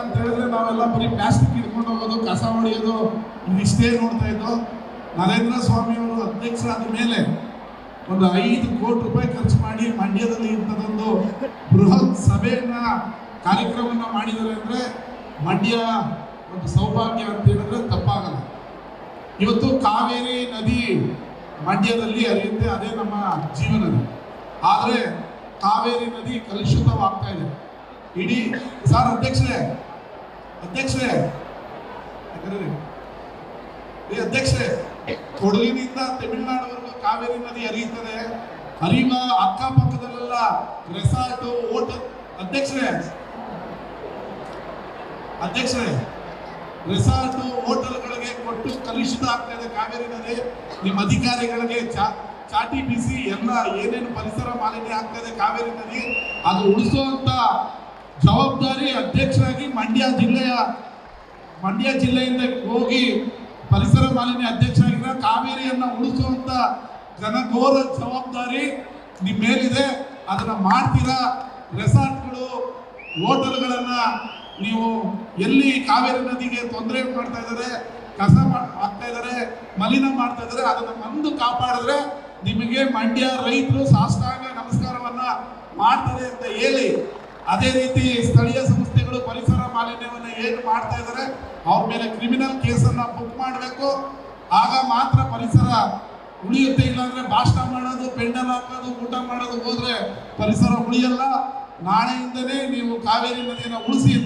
ಅಂತ ಹೇಳಿದ್ರೆ ನಾವೆಲ್ಲ ಬರೀ ಪ್ಲಾಸ್ಟಿಕ್ ಹಿಡ್ಕೊಂಡು ಹೋಗೋದು, ಕಸ ಹೊಡೆಯೋದು ಇಷ್ಟೇ ನೋಡ್ತಾ ಇದ್ದೋ ನರೇಂದ್ರ ಸ್ವಾಮಿ ಅವರು ಅಧ್ಯಕ್ಷರಾದ ಮೇಲೆ ಒಂದು ಐದು ಕೋಟಿ ರೂಪಾಯಿ ಖರ್ಚು ಮಾಡಿ ಮಂಡ್ಯದಲ್ಲಿ ಇಂಥದ್ದೊಂದು ಬೃಹತ್ ಸಭೆಯನ್ನ, ಕಾರ್ಯಕ್ರಮವನ್ನ ಮಾಡಿದರೆ ಅಂದ್ರೆ ಮಂಡ್ಯ ಒಂದು ಸೌಭಾಗ್ಯ ಅಂತ ಹೇಳಿದ್ರೆ ತಪ್ಪಾಗಲ್ಲ. ಇವತ್ತು ಕಾವೇರಿ ನದಿ ಮಂಡ್ಯದಲ್ಲಿ ಹರಿಯುತ್ತೆ, ಅದೇ ನಮ್ಮ ಜೀವನ ಆದರೆ ಕಾವೇರಿ ನದಿ ಕಲುಷಿತವಾಗ್ತಾ ಇದೆ. ಇಡೀ, ಸರ್ ಅಧ್ಯಕ್ಷರೇ ಅಧ್ಯಕ್ಷರೇ ಅಧ್ಯಕ್ಷರೇ ಕೊಡಲಿನಿಂದ ತಮಿಳುನಾಡುವರೆಗೂ ಕಾವೇರಿ ನದಿ ಹರಿಯುತ್ತದೆ. ಹರಿಯುವ ಅಕ್ಕಪಕ್ಕದಲ್ಲೆಲ್ಲ ರೆಸಾರ್ಟ್ ಹೋಟೆಲ್ ಅಧ್ಯಕ್ಷರೇ ಅಧ್ಯಕ್ಷರೇ ರೆಸಾರ್ಟ್ ಹೋಟೆಲ್ಗಳಿಗೆ ಕೊಟ್ಟು ಕಲುಷಿತ ಆಗ್ತಾ ಇದೆ ಕಾವೇರಿ ನದಿ. ನಿಮ್ಮ ಅಧಿಕಾರಿಗಳಿಗೆ ಚಾ, ಚಾಟಿ ಬಿಸಿ ಎಲ್ಲ ಏನೇನು ಪರಿಸರ ಮಾಲಿನ್ಯ ಆಗ್ತಾ ಇದೆ ಕಾವೇರಿ ನದಿ, ಅದು ಉಳಿಸುವಂತ ಜವಾಬ್ದಾರಿ ಅಧ್ಯಕ್ಷರಾಗಿ ಮಂಡ್ಯ ಜಿಲ್ಲೆಯ, ಮಂಡ್ಯ ಜಿಲ್ಲೆಯಿಂದ ಹೋಗಿ ಪರಿಸರ ಮಾಲಿನ್ಯ ಅಧ್ಯಕ್ಷರಾಗಿರೋ ಕಾವೇರಿಯನ್ನ ಉಳಿಸುವಂತ ಜನಘೋರ ಜವಾಬ್ದಾರಿ ನಿಮ್ಮ ಮೇಲಿದೆ. ಅದನ್ನ ಮಾಡ್ತೀರಾ? ರೆಸಾರ್ಟ್ಗಳು, ಹೋಟೆಲ್ಗಳನ್ನ ನೀವು ಎಲ್ಲಿ ಕಾವೇರಿ ನದಿಗೆ ತೊಂದರೆ ಮಾಡ್ತಾ ಇದ್ದಾರೆ, ಕಸ ಹಾಕ್ತಾ ಇದ್ದಾರೆ, ಮಲಿನ ಮಾಡ್ತಾ ಇದ್ದಾರೆ, ಅದನ್ನ ಮಂದು ಕಾಪಾಡಿದ್ರೆ ನಿಮಗೆ ಮಂಡ್ಯ ರೈತರು ಸಾಷ್ಟಾಂಗ ನಮಸ್ಕಾರವನ್ನ ಮಾಡ್ತಾರೆ ಅಂತ ಹೇಳಿ, ಅದೇ ರೀತಿ ಸ್ಥಳೀಯ ಅವ್ರ ಮೇಲೆ ಕ್ರಿಮಿನಲ್ ಕೇಸನ್ನು ಬುಕ್ ಮಾಡಬೇಕು. ಆಗ ಮಾತ್ರ ಪರಿಸರ ಉಳಿಯುತ್ತೆ, ಇಲ್ಲಾಂದ್ರೆ ಭಾಷಣ ಮಾಡೋದು, ಪೆಂಡಲ್ ಹಾಕೋದು, ಊಟ ಮಾಡೋದು ಹೋದ್ರೆ ಪರಿಸರ ಉಳಿಯಲ್ಲ. ನಾಳೆಯಿಂದನೇ ನೀವು ಕಾವೇರಿ ನದಿಯನ್ನು ಉಳಿಸಿ